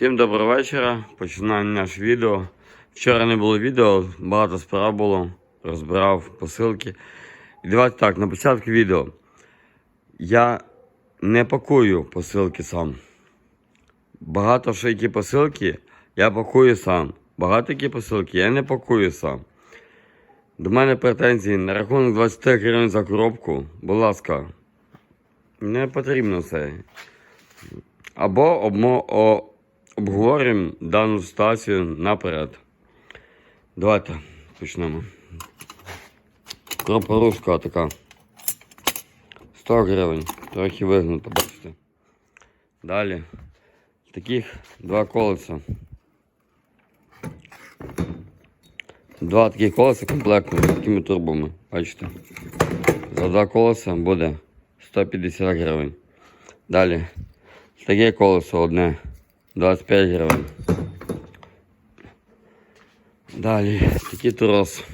Всім доброго вечора. Починаємо наше відео. Вчора не було відео, багато справ було, розбирав посилки. І давайте так, на початку відео. Я не пакую посилки сам. Багато що які посилки я пакую сам. Багато які посилки я не пакую сам. До мене претензії на рахунок 20 гривень за коробку. Будь ласка, не потрібно це. Або обмо, обговоримо дану ситуацію наперед. Давайте почнемо. Кропа руска така. 100 гривень. Трохи вигнуто, бачите. Далі. Таких два колеса. Два такі колеса комплектні з такими турбами. Бачите. За два колеса буде 150 гривень. Далі. Таке колесо одне 25 гривень. Далі такий трос.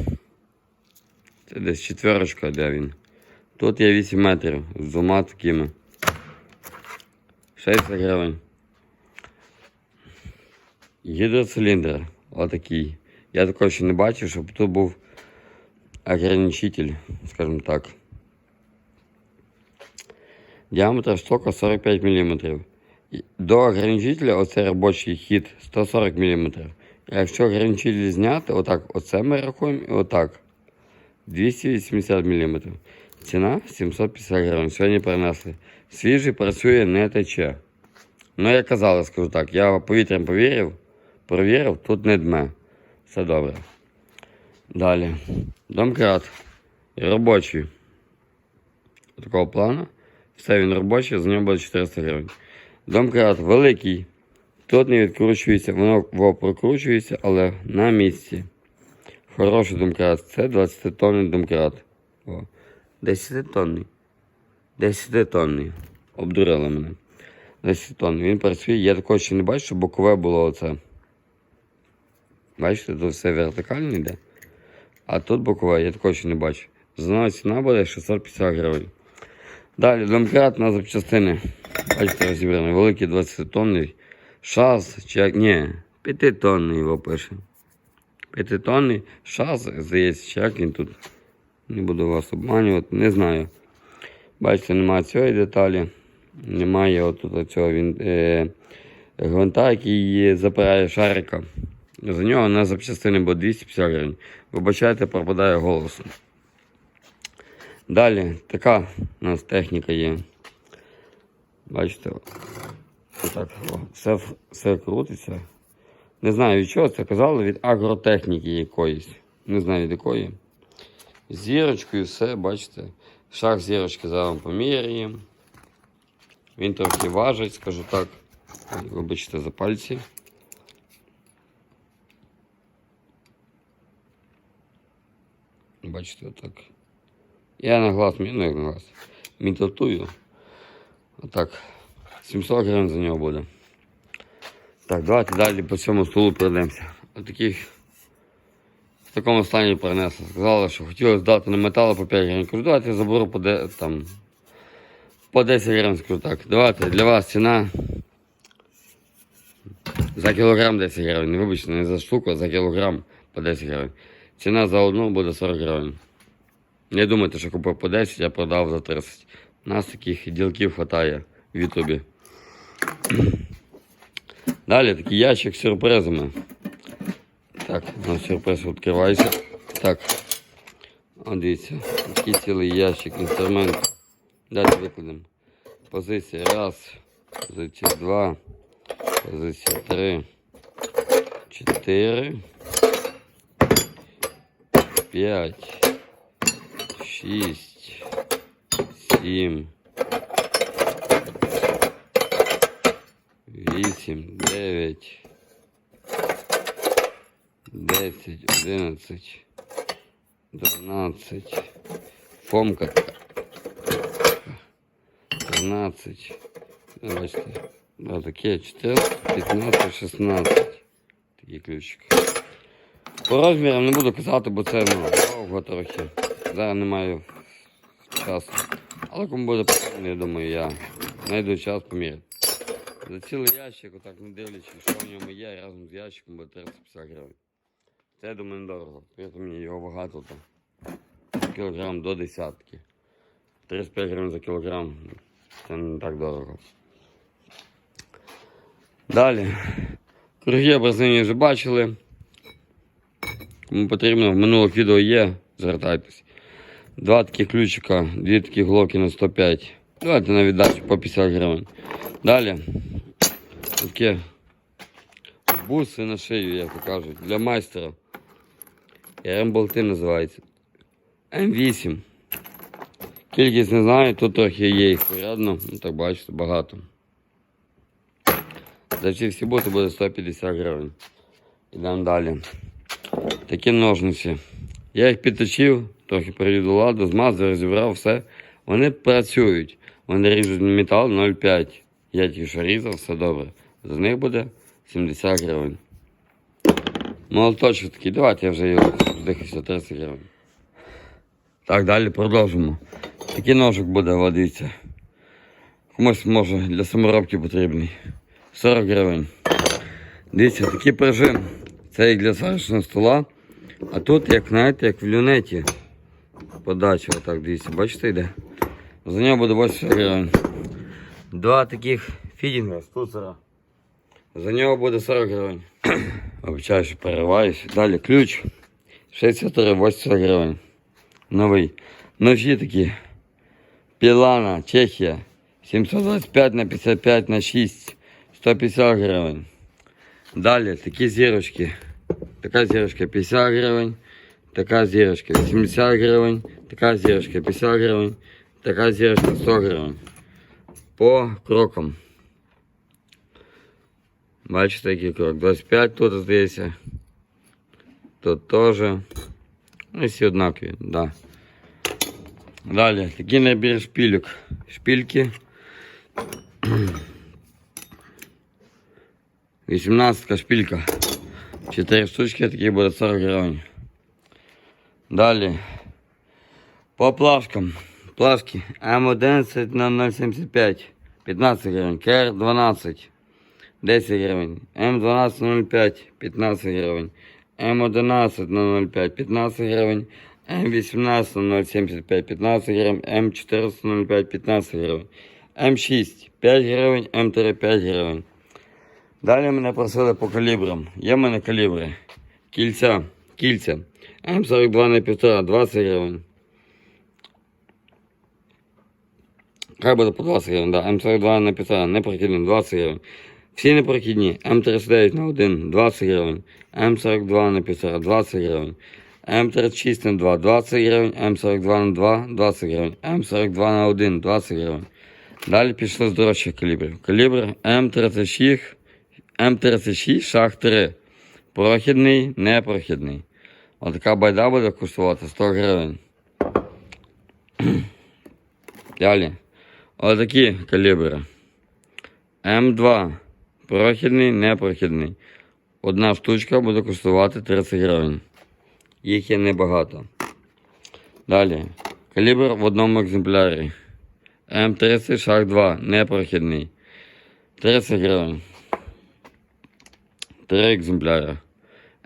Це десь четверочка, де він. Тут є 8 метрів з двома такими. 60 гривень. Гідроциліндр. Отакий. Я такого ще не бачив, щоб тут був ограничитель, скажімо так. Діаметр штока 45 мм. До ограничителя оце робочий хід 140 мм. Якщо ограничитель зняти, отак, оце ми рахуємо і отак. 280 мм. Ціна 750 гривень. Сьогодні принесли. Свіжий працює, не тече. Ну, як казали, скажу так, я повітрям повірив, провірив, тут не дме. Все добре. Далі. Домкрат. Робочий. Такого плану. Все він робочий, за нього буде 400 гривень. Домкрат великий. Тут не відкручується, воно во, прокручується, але на місці. Хороший домкрат. Це 20 тонний домкрат. 10 тонний. 10 тонний. Обдурили мене. 10 тонний. Він працює. Я такого ще не бачу, бокове було оце. Бачите, тут все вертикально йде. А тут бокове, я такого ще не бачу. Знову ціна буде 650 гривень. Далі домкрат на запчастини. Бачите, розібраний. Великий 20 тонний. Шаз, чи як. Ні, 5 тонний його пише. 5 тонний шаз, здається, чи як він тут. Не буду вас обманювати, не знаю. Бачите, немає цієї деталі. Немає отут цього він, е, гвинта, який запирає шарика. За нього на запчастини буде 250 гривень. Вибачайте, пропадає голос. Далі така у нас техніка є. Бачите, отак, все, все крутиться. Не знаю від чого це казали, від агротехніки якоїсь. Не знаю від якої. Зірочкою все, бачите. Шаг зірочки зараз вам поміряємо. Він трохи важить, скажу так. Вибачте за пальці. Бачите, отак. Я на глаз, ну як на глаз. Мітотую. Отак. 700 гривень за нього буде. Так, давайте далі по цьому столу пройдемося. Отаких в такому стані принесли. Сказали, що хотіли здати на метал по 5 гривень. Кажу, давайте заберу по, де, там, по 10 гривень. Скажу так. Давайте для вас ціна за кілограм 10 гривень. Вибачте, не за штуку, а за кілограм по 10 гривень. Ціна за одну буде 40 гривень. Не думайте, що купив по 10, а продав за 30. У нас таких ділків вистачає в Ютубі. Далі такий ящик з сюрпризами. Так, у нас сюрприз відкривається. Так. О, дивіться, такий цілий ящик, інструмент. Далі викладемо. Позиція раз, позиція два, позиція три, чотири, п'ять, шість, сім. Вісім, дев'ять, десять, одинадцять, дванадцять, фомка, тринадцять, бачите, да, таке, 14, 15, 16, такий ключик. По розмірам не буду казати, бо це ну, трохи. Зараз немає часу. Але кому буде потрібно, я думаю, я знайду час поміряти. За цілий ящик, отак не дивлячись, що в ньому є, разом з ящиком буде 350 гривень. Це я думаю недорого. При мені його вага тут. Кілограм до десятки. 35 гривень за кілограм. Це не так дорого. Далі. Круги образині вже бачили. Кому потрібно, в минулих відео є, звертайтесь. Два такі ключика, дві такі глоки на 105. Давайте на віддачу по 50 гривень. Далі. Таке буси на шию, як то кажуть, для майстера. РМ-болти називається. М8. Кількість не знаю, тут трохи є їх порядно, ну так бачите, багато. За ці всі боти буде 150 гривень. Ідемо далі. Такі ножниці. Я їх підточив, трохи привів до ладу, змазав, розібрав все. Вони працюють. Вони ріжуть метал 0,5. Я тільки що різав, все добре. За них буде 70 гривень. Молоточок такий, давайте я вже його здихався 30 гривень. Так, далі продовжимо. Такий ножик буде, от дивіться. Комусь може для саморобки потрібний. 40 гривень. Дивіться, такий прижим. Це як для сварочного стола. А тут, як знаєте, як в люнеті. Подача, отак, дивіться, бачите, йде? За нього буде 80 гривень. Два таких фідінга з туцера. За нього буде 40 гривень. Обіцяю, що перериваюсь. Далі ключ. 63-80 гривень. Новий. Ножі такі. Пілана, Чехія. 725 на 55 на 6. 150 гривень. Далі такі зірочки. Така зірочка 50 гривень. Така зірочка 80 гривень. Така зірочка 50 гривень. Така зірочка 100 гривень. По крокам. Бачите, який крок. 25 тут здається. Тут теж. Ну, і всі однакові, да. Далі, такий набір шпильок. Шпильки. 18 шпилька. 4 штучки, такі буде 40 гривень. Далі. По плашкам. Плашки М11 на 075. 15 гривень. КР 12. 10 гривень. М12 05. 15 гривень. М11 на 05. 15 гривень. М18 на 075. 15 гривень. М14 на 05. 15 гривень. М6 5 гривень. М3 5 гривень. Далі мене просили по калібрам. Є в мене калібри. Кільця. Кільця. М42 на 1,5, 20 гривень. Хай буде по 20 гривень, да. М42 на 1,5, непрохідний, 20 гривень. Всі непрохідні. М39 на 1, 20 гривень. М42 на 1,5, 20 гривень. М36 на 2, 20 гривень. М42 на 2, 20 гривень. М42 на 1, 20 гривень. Далі пішли з дорожчих калібрів. Калібр М36, М36 шах 3. Прохідний, непрохідний. Отака байда буде коштувати 100 гривень. Далі. Отакі калібри. М2. Прохідний, непрохідний. Одна штучка буде коштувати 30 гривень. Їх є небагато. Далі. Калібр в одному екземплярі. М30 шаг 2. Непрохідний. 30 гривень. Три екземпляри.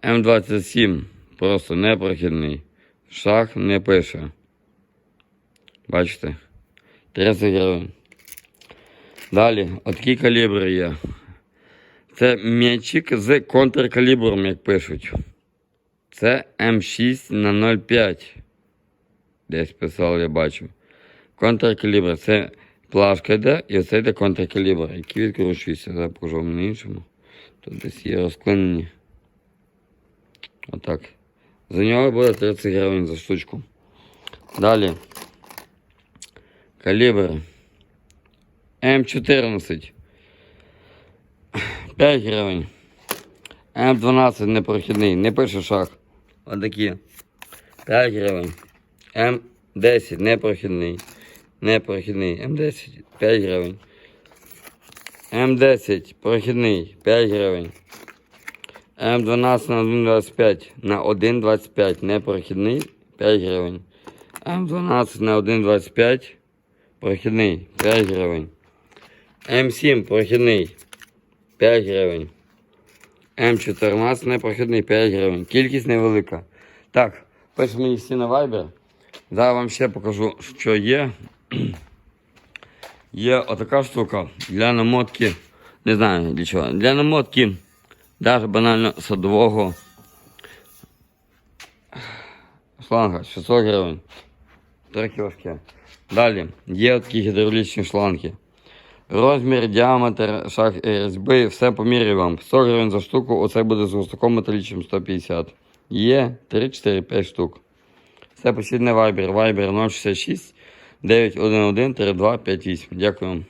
М27. Просто непрохідний. Шаг не пише. Бачите? 30 гривень. Далі, отакі калібри є. Це м'ячик з контркалібром, як пишуть. Це М6 на 0,5. Десь писав, я бачу. Контркалібр. Це плашка йде, і оце йде контркалібр, який відкручується. Зараз покажу на іншому. Тут десь є розклинені. Отак. За нього буде 30 гривень за штучку. Далі. Калібр. М14. 5 гривень. М12 непрохідний, не пише шаг. Отакі. 5 гривень. М10 непрохідний. Непрохідний. М10 5 гривень. М10 прохідний 5 гривень. М12 на 1,25 на 1,25 непрохідний 5 гривень. М12 на 1,25 прохідний 5 гривень. М7 прохідний 5 гривень. М14 непрохідний 5 гривень. Кількість невелика. Так, пише мені всі на Viber. Зараз вам ще покажу, що є. Є отака штука для намотки. Не знаю для чого. Для намотки навіть банально садового шланга 600 гривень. Трохи важке. Далі є такі гідравлічні шланги. Розмір, діаметр, шаг різьби, все поміряю вам. 100 гривень за штуку, оце буде з густаком металічним 150. Є 3, 4, 5 штук. Пишіть на Viber. Viber 066 911 3258. Дякую.